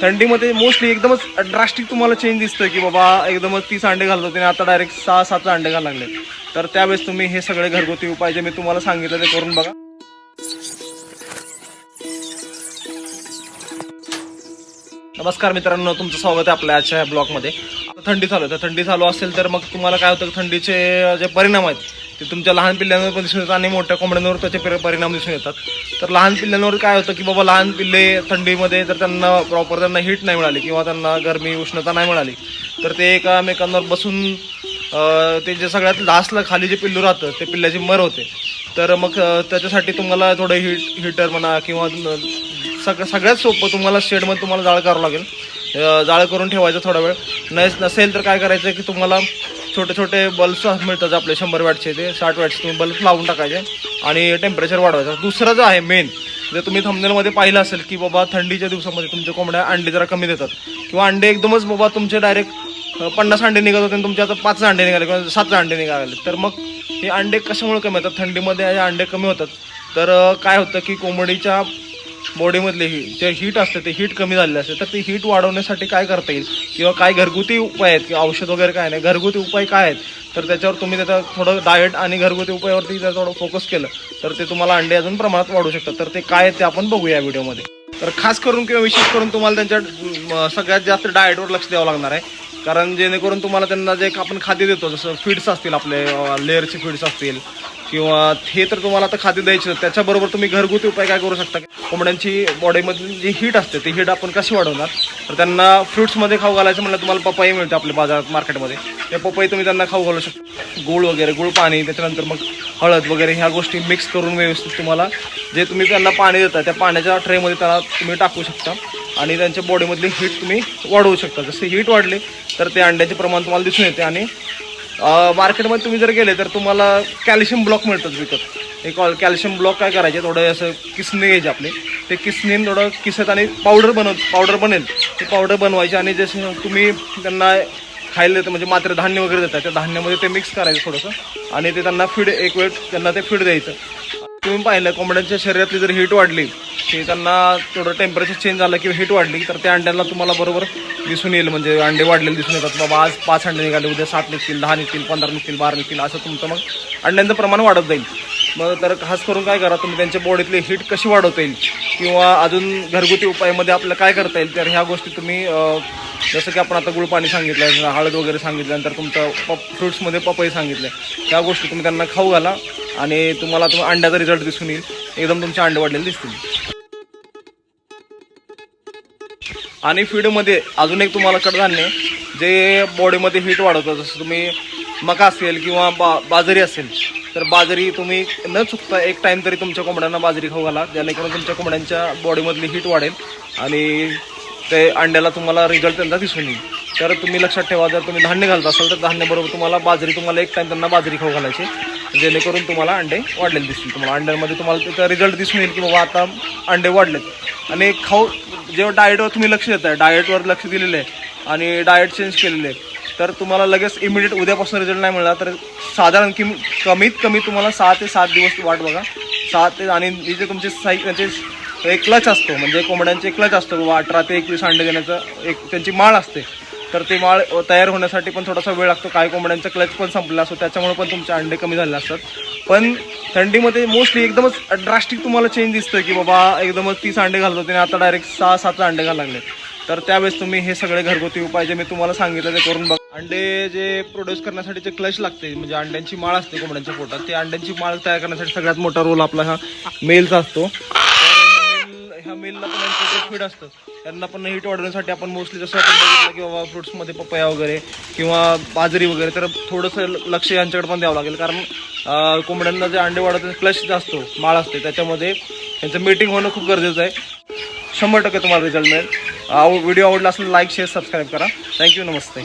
थंडीमध्ये मोस्टली एकदमच ड्रास्टिक तुम्हाला चेंज दिसतोय की बाबा एकदमच तीस अंडे घालत होते आणि आता डायरेक्ट सहा सात अंडे घालायला लागले. तर त्यावेळेस तुम्ही हे सगळे घरगुती उपाय जे मी तुम्हाला सांगितलं ते करून बघा. नमस्कार मित्रांनो तुमचं स्वागत आहे आपल्या आजच्या ब्लॉगमध्ये. आता थंडी चालू आहे. तर थंडी चालू असेल तर मग तुम्हाला काय होतं? थंडीचे जे परिणाम आहेत ते तुमच्या लहान पिल्ल्यांवर पण दिसून येतात आणि मोठ्या कोंबड्यांवर त्याचे परिणाम दिसून येतात. तर लहान पिल्ल्यांवर काय होतं की बाबा लहान पिल्ले थंडीमध्ये जर त्यांना प्रॉपर त्यांना हीट नाही मिळाली किंवा त्यांना गरमी उष्णता नाही मिळाली तर ते एकामेकांवर बसून ते जे सगळ्यात लास्टला खाली जे पिल्लू राहतं ते पिल्ल्याची मर होते. तर मग त्याच्यासाठी तुम्हाला थोडं हीट हीटर म्हणा किंवा सग सगळ्यात सोपं तुम्हाला शेडमध्ये तुम्हाला जाळ करावं लागेल. जाळ करून ठेवायचं थोडा वेळ. नस नसेल तर काय करायचं की तुम्हाला छोटे छोटे बल्ब्स मिळतात आपले शंभर वॅटचे ते साठ वॅटचे तुम्ही बल्ब लावून टाकायचे आणि टेम्परेचर वाढवायचं. दुसरं जो आहे मेन जर तुम्ही थंबनेलमध्ये पाहिलं असेल की बाबा थंडीच्या दिवसामध्ये तुमच्या कोंबड्या अंडे जरा कमी देतात किंवा अंडे एकदमच बाबा तुमचे डायरेक्ट पन्नास अंडे निघत होते आणि तुमचे आता पाच अंडे निघाले किंवा सात अंडे निघाले तर मग हे अंडे कशामुळे कमी होतात? थंडीमध्ये हे अंडे कमी होतात. तर काय होतं की कोंबडीच्या बॉडीमधले ही जे हीट असते ते हीट कमी झालेले असते. तर ते हीट वाढवण्यासाठी काय करता येईल? किंवा काय घरगुती उपाय आहेत? किंवा औषध वगैरे काय नाही? घरगुती उपाय काय आहेत? तर त्याच्यावर तुम्ही त्याचा थोडं डाएट आणि घरगुती उपायावरती जर थोडं फोकस केलं तर ते तुम्हाला अंडे अजून प्रमाणात वाढू शकतात. तर ते काय ते आपण बघूया या व्हिडिओमध्ये तर खास करून किंवा विशेष करून तुम्हाला त्यांच्या सगळ्यात जास्त डाएटवर लक्ष द्यावं लागणार आहे. कारण जेणेकरून तुम्हाला त्यांना जे आपण खाद्य देतो जसं फीड्स असतील आपले लेअरचे फीड्स असतील किंवा हे तर तुम्हाला आता खाद्य द्यायचं त्याच्याबरोबर तुम्ही घरगुती उपाय काय करू शकता? कोंबड्यांची बॉडीमधली जी हीट असते ती हीट आपण कशी वाढवणार? तर त्यांना फ्रुट्समध्ये खाऊ घालायचं म्हणलं तुम्हाला पपई मिळते आपल्या बाजारात मार्केटमध्ये. ते पपई तुम्ही त्यांना खाऊ घालू शकता. गुळ वगैरे गुळ पाणी त्याच्यानंतर मग हळद वगैरे ह्या गोष्टी मिक्स करून व्यवस्थित तुम्हाला जे तुम्ही त्यांना पाणी देता त्या पाण्याच्या ट्रेमध्ये त्याला तुम्ही टाकू शकता. आणि त्यांच्या बॉडीमधली हीट तुम्ही वाढवू शकता. जसे हीट वाढले तर ते अंड्याचे प्रमाण तुम्हाला दिसून येते आणि मार्केटमध्ये तुम्ही जर गेले तर तुम्हाला कॅल्शियम ब्लॉक मिळतात विकत. हे कॉल कॅल्शियम ब्लॉक काय करायचे थोडं असं किसणे घ्यायचे आपले. ते किसणे थोडं किसत आणि पावडर बनव पावडर बनेल. ते पावडर बनवायचे आणि जसे तुम्ही त्यांना खायला देतं म्हणजे मात्र धान्य वगैरे देतात त्या धान्यामध्ये ते मिक्स करायचं थोडंसं आणि ते त्यांना फीड एक वेळ त्यांना ते फीड द्यायचं. तुम्ही पाहिलं कोंबड्यांच्या शरीरातली जर हीट वाढली की त्यांना थोडं टेम्परेचर चेंज झालं किंवा हीट वाढली तर त्या अंड्यांना तुम्हाला बरोबर दिसून येईल. म्हणजे अंडे वाढलेले दिसून येतात. बाबा आज पाच अंडे निघाले उद्या सात निघतील दहा निघतील पंधरा निघतील बारा निघतील असं तुमचं मग अंड्यांचं प्रमाण वाढत जाईल. मग तर खास करून काय करा तुम्ही त्यांच्या बॉडीतली हीट कशी वाढवता येईल? किंवा अजून घरगुती उपायामध्ये आपलं काय करता येईल? तर ह्या गोष्टी तुम्ही जसं की आपण आता गुळ पाणी सांगितलं हळद वगैरे सांगितल्यानंतर तुमचं पप फ्रुट्समध्ये पपई सांगितलं त्या गोष्टी तुम्ही त्यांना खाऊ घाला आणि तुम्हाला तुम्ही अंड्याचा रिझल्ट दिसून येईल. एकदम तुमचे अंडे वाढलेले दिसतील. आणि फीडमध्ये अजून एक तुम्हाला कडधान्य जे बॉडीमध्ये हीट वाढवतं जसं तुम्ही मका असेल किंवा बा बाजरी असेल तर बाजरी तुम्ही न चुकता एक टाईम तरी तुमच्या कोंबड्यांना बाजरी खाऊ घाला जेणेकरून तुमच्या कोंबड्यांच्या बॉडीमधली हीट वाढेल आणि ते अंड्याला तुम्हाला रिझल्ट त्यांचा दिसून येईल. तर तुम्ही लक्षात ठेवा जर तुम्ही धान्य घालत असाल तर धान्याबरोबर तुम्हाला बाजरी तुम्हाला एक टाईम त्यांना बाजरी खाऊ घालायची जेणेकरून तुम्हाला अंडे वाढलेले दिसतील. तुम्हाला अंड्यांमध्ये तुम्हाला त्याचा रिझल्ट दिसून येईल की बाबा आता अंडे वाढलेत. आणि खाऊ जेव्हा डाएटवर तुम्ही लक्ष देताय डाएटवर लक्ष दिलेलं आहे आणि डाएट चेंज केलेले आहे तर तुम्हाला लगेच इमिडिएट उद्यापासून रिझल्ट नाही मिळणार. तर साधारण कि कमीत कमी तुम्हाला सहा ते सात दिवस वाट बघा. सहा ते आणि जे तुमचे साई म्हणजे एक क्लच असतो म्हणजे कोंबड्यांचे क्लच असतो बाबा अठरा ते एकवीस अंडे देण्याचं एक त्यांची माळ असते. तर ते माळ तयार होण्यासाठी पण थोडासा वेळ लागतो. काही कोंबड्यांचा क्लच पण संपलेला असतो. त्याच्यामुळे पण तुमचे अंडे कमी झालेले असतात. पण थंडीमध्ये मोस्टली एकदमच ड्रास्टिक तुम्हाला चेंज दिसतं की बाबा एकदमच तीस अंडे घालत होते आणि आता डायरेक्ट सहा सात अंडे घालायला लागले तर त्यावेळेस तुम्ही हे सगळे घरगुती उपाय जे मी तुम्हाला सांगितलं ते करून बघा. अंडे जे प्रोड्यूस करण्यासाठी जे क्लच लागते म्हणजे अंड्यांची माळ असते कोंबड्यांच्या पोटात ते अंड्यांची माळ तयार करण्यासाठी सगळ्यात मोठा रोल आपला हा मेलचा असतो. ह्या मेलला पण फीड असतं. त्यांना पण हीट वाढवण्यासाठी आपण मोस्टली जसं आपण बघितलं की बाबा फ्रुट्समध्ये पपया वगैरे किंवा बाजरी वगैरे तर थोडंसं लक्ष यांच्याकडे पण द्यावं लागेल. कारण कोंबड्यांना जे अंडे वाढवतात क्लश असतो माळ असते. त्याच्यामध्ये त्यांचं मीटिंग होणं खूप गरजेचं आहे. शंभर टक्के तुम्हाला रिझल्ट मिळेल. व्हिडिओ आवडला असेल लाईक शेअर सबस्क्राईब करा. थँक्यू नमस्ते.